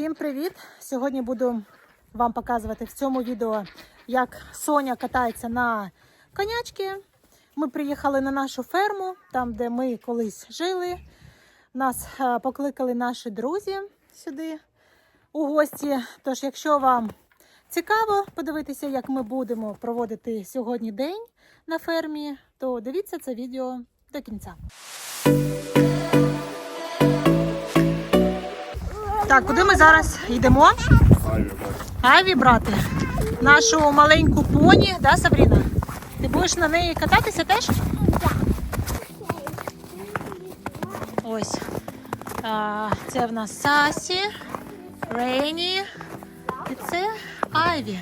Всім привіт! Сьогодні буду вам показувати в цьому відео, як Соня катається на конячки. Ми приїхали на нашу ферму, там, де ми колись жили. Нас е, покликали наші друзі сюди у гості. Тож, якщо вам цікаво подивитися, як ми будемо проводити сьогодні день на фермі, то дивіться це відео до кінця. Так, куди ми зараз йдемо? Аві брати. Нашу маленьку поні, да, Сабріна? Ти будеш на неї кататися теж? Ось. А, це в нас Сасі, Рейні. І це Айві.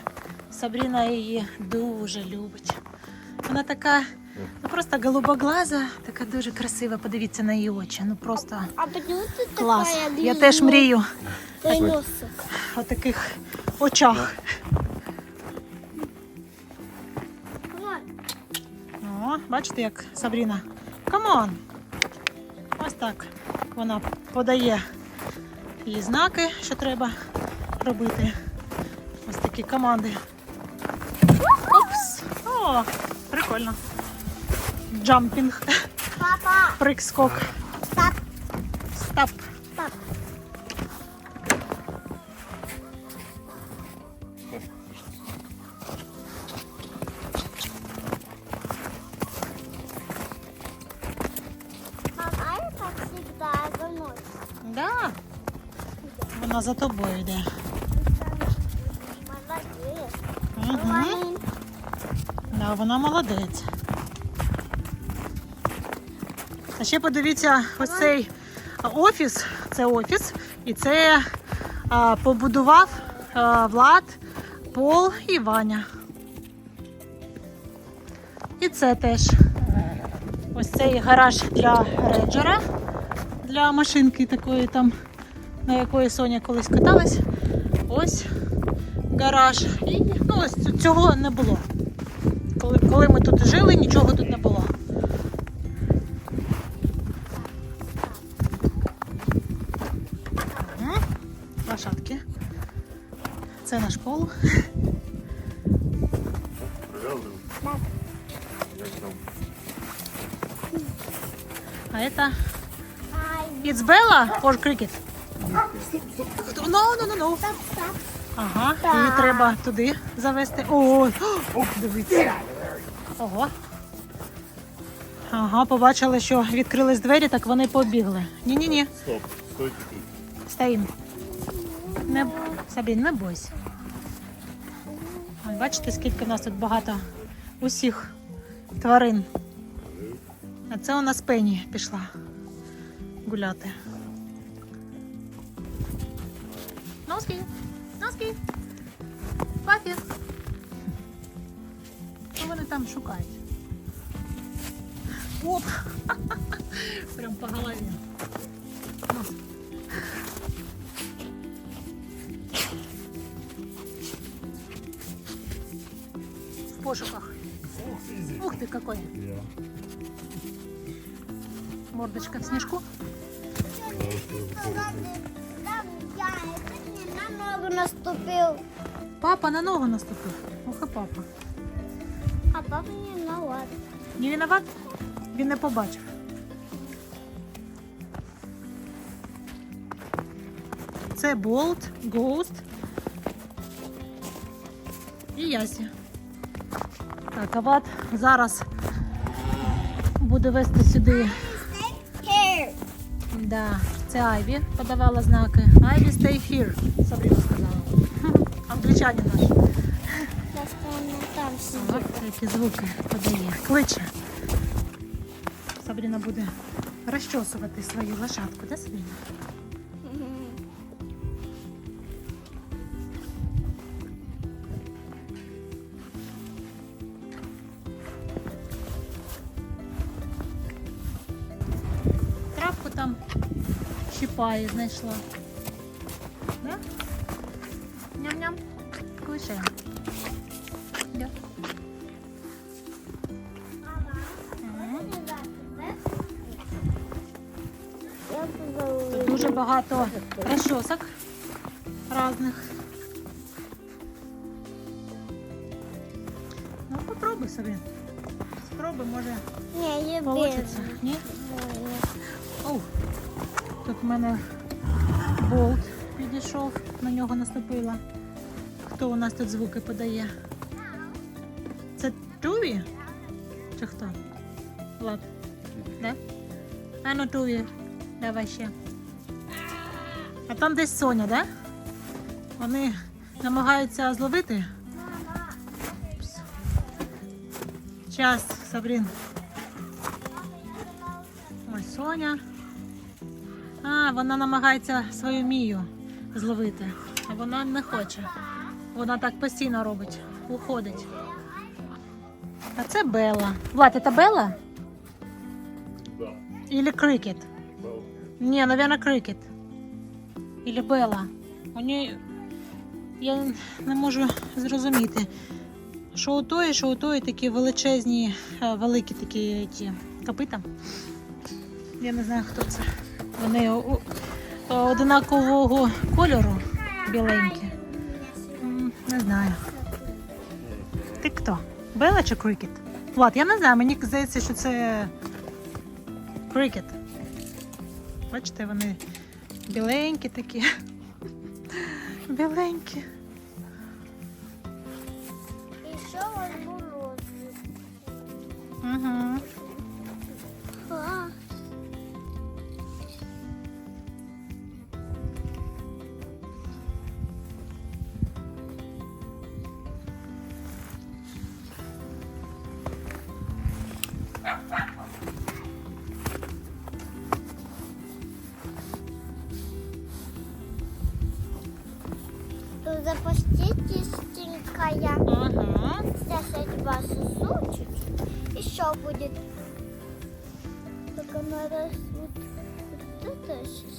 Сабріна її дуже любить. Вона така, ну просто голубоглаза, така дуже красива. Подивіться на її очі. Ну просто А клас. такая Я теж мрію Носик. о таких очах. О, бачите, як Сабріна. Камон. Ось так вона подає їй знаки, що треба робити. Ось такі команди. Опс! О, прикольно. Джампінг. Папа, всегда за мной. Да. Вона за тобою йде. Молодец. Угу. Да, вона молодець. Ще подивіться, ось цей офіс, це офіс, і це а, побудував а, Влад, Пол і Ваня. І це теж ось цей гараж для рейджера, для машинки такої там, на якої Соня колись каталась. Ось гараж. І ну, ось цього не було. Коли, коли ми тут жили, нічого Це. А это It's Bella or Cricket? No, no, no, no. Ага, її треба туди завести. О, дивіться. Ого. Ага, побачили, що відкрились двері, так вони побігли. Ні-ні-ні, Стоп, стойте тут. стоїмо. Не, Сабін, не бойся. Бачите, скільки в нас тут багато усіх тварин. А це у нас Пенні пішла гуляти. Носки, носки. Пафі. Що вони там шукають? Оп! Прям по голові. пошуках. Ух ты какой! Мордочка в снежку. Там я, это мне на ногу наступил. Папа на ногу наступив. Ох, і папа. А папа не виноват. Не виноват? Він не побачив. Це Болт, Ghost і Ясі. Так, Ават зараз буде вести сюди. Да, це Айві подавала знаки. Айві stay here, Сабріна сказала. Англічанин наш. Ось які звуки подає. Кличе. Сабріна буде розчосувати свою лошадку, да, Сабріна? Щипає, знайшла. Да? Ням-ням. Да. Тут дуже багато розчосок. разных. Ну, попробуй собі. Спробуй, може, Ні, є получиться. Ні? Мене болт підійшов, на нього наступила. Хто у нас тут звуки подає? Це Туві? Чи хто? Влад? Да? А ну Туві, давай ще. А там десь Соня, да? Вони намагаються зловити. Час, Сабрін. Ось Соня. А, вона намагається свою мію зловити, а вона не хоче. Вона так постійно робить, уходить. А це Белла. Влад, це Белла? Да. Или крикет? Ні, наверное, крикет. Или Белла. У неї... Я не можу зрозуміти. Що у тої, що у тої такі величезні, е, великі такі ті копита. Я не знаю, хто це. Вони одинакового кольору біленькі. Не знаю. Ти хто? Бела чи крикет? Влад, я не знаю, мені здається, що це крикет. Бачите, вони біленькі такі. Біленькі. І що вас було? Угу. Тут запуститистенькая. Ага. Сейчас я сосу чуть-чуть. Еще будет. Только надо вот, вот это сейчас,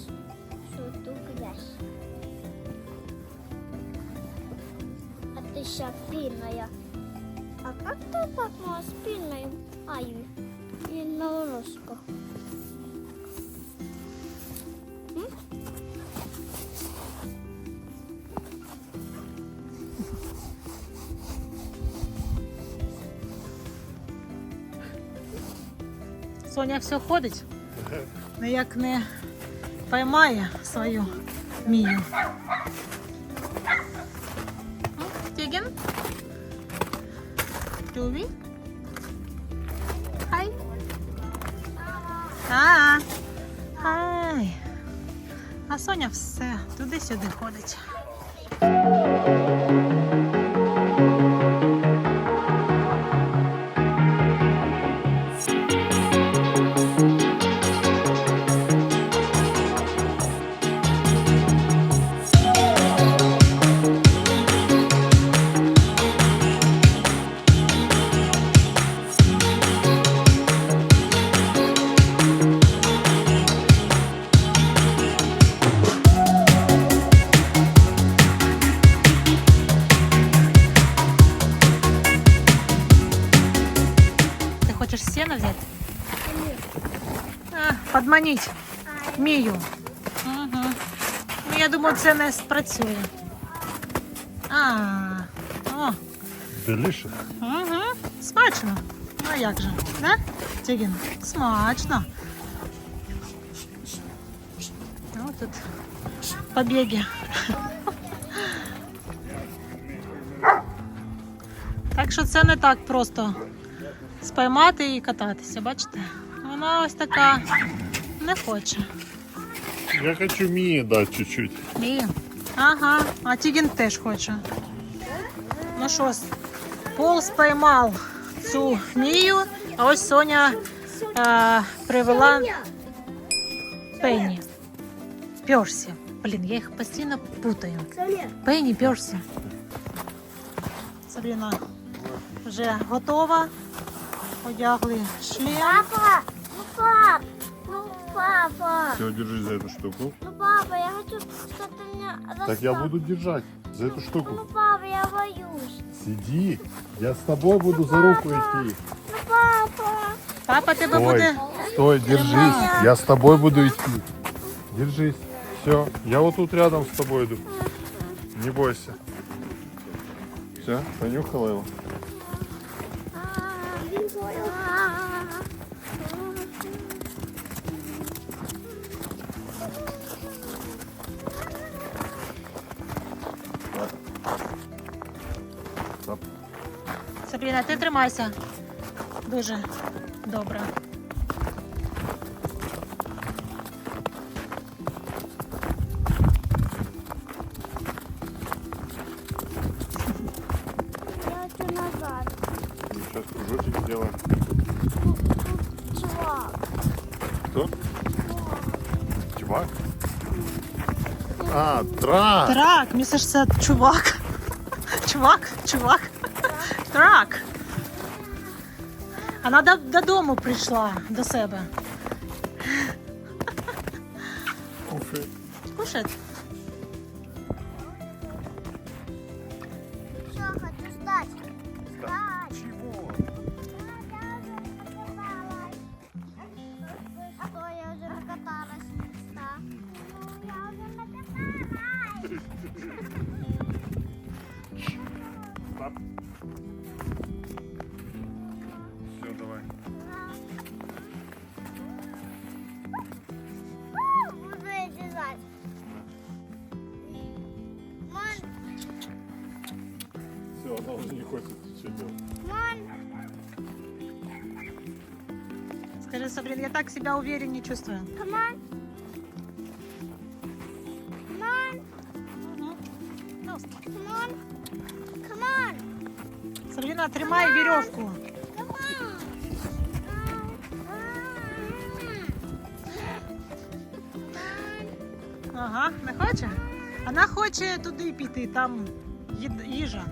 что эту грязь. А ты сейчас пильная. А как ты так можешь пильной? Ай, и на ложках. Соня все ходить, ніяк не поймає свою мію. М, Тігін? Тюві? Хай. А, Ай. А Соня все туди-сюди ходить. Ти хочеш сено взяти? А, подманіть Мію. Угу. Ну, я думаю, це не спрацює. А, о, Delicious. угу. Смачно. Ну а як же, да? Тігін? Смачно. Ну, тут побіги. Так що це не так просто Спіймати і кататися, бачите? Вона ось така не хоче. Я хочу Мии дать чуть-чуть. Мія. Ага, а Тігін теж хоче. Ну що Пол спіймав цю Мію, а ось Соня е, привела Пенні. Персі. Блін, я їх постійно путаю. Пенні, Персі. Сабіна вже готова. Одягли шлем. Папа, ну пап, ну папа. Все, держись за эту штуку. Ну папа, я хочу, чтобы ты меня Так я буду держать за эту Ну штуку. папа, я боюсь. Сиди. Я с тобой буду за руку идти. Ну папа. Папа тебе Стой, буде. стой, держись. Я с тобой буду идти. Держись. Все, я вот тут рядом с тобой иду. Не бойся. Все, понюхала его. Сабріна, ти тримайся. Дуже добре. Сейчас кружочек сделаем. Чувак. Кто? Чувак? А, трак. Трак, ж це чувак. Чувак, чувак. Трак. Вона до- додому прийшла до себе. Кушать. Кушать? хочет ничего делать. мам. Скажи, Сабрин, я так себя увереннее чувствую. Come on. Come on. Ну, Come on. Come on. Сабріна, тримай вірьовку. Come on. Ага, не хоче? Вона хоче туди піти, там їд- їжа.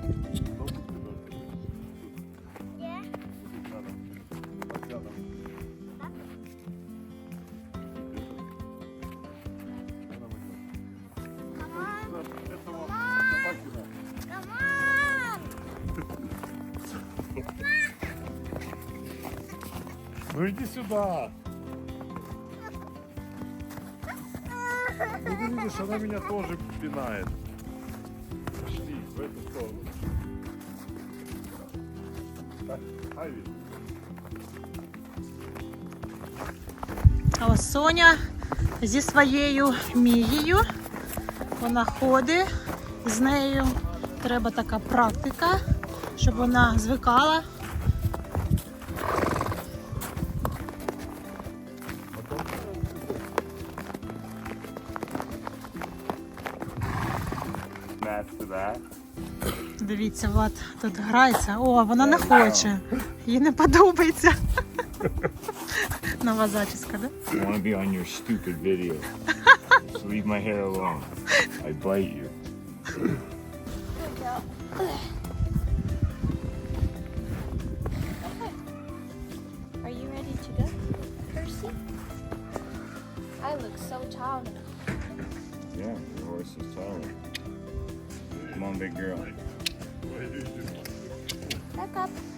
Ну иди сюда. Ну ты видишь, она меня тоже пинает. Пошли в эту сторону. А ось Соня зі своєю мією. Вона ходить, з нею треба така практика, щоб вона звикала. Дивіться, Влад тут грається. О, вона не хоче. Їй не подобається. Нова зачіска, да? I want to be on your stupid video. so leave my hair alone. I bite you. Are you ready to go, Percy? I look so tall. Yeah, your horse is taller. Come on, big girl. した。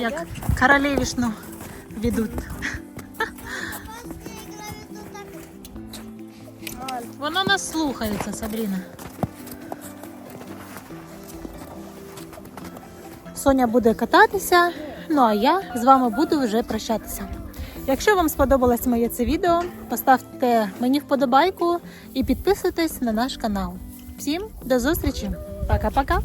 Як королевішну ведуть. Вона нас слухається, Сабріна. Соня буде кататися, ну а я з вами буду вже прощатися. Якщо вам сподобалось моє це відео, поставте мені вподобайку і підписуйтесь на наш канал. Всім до зустрічі! Пока-пока!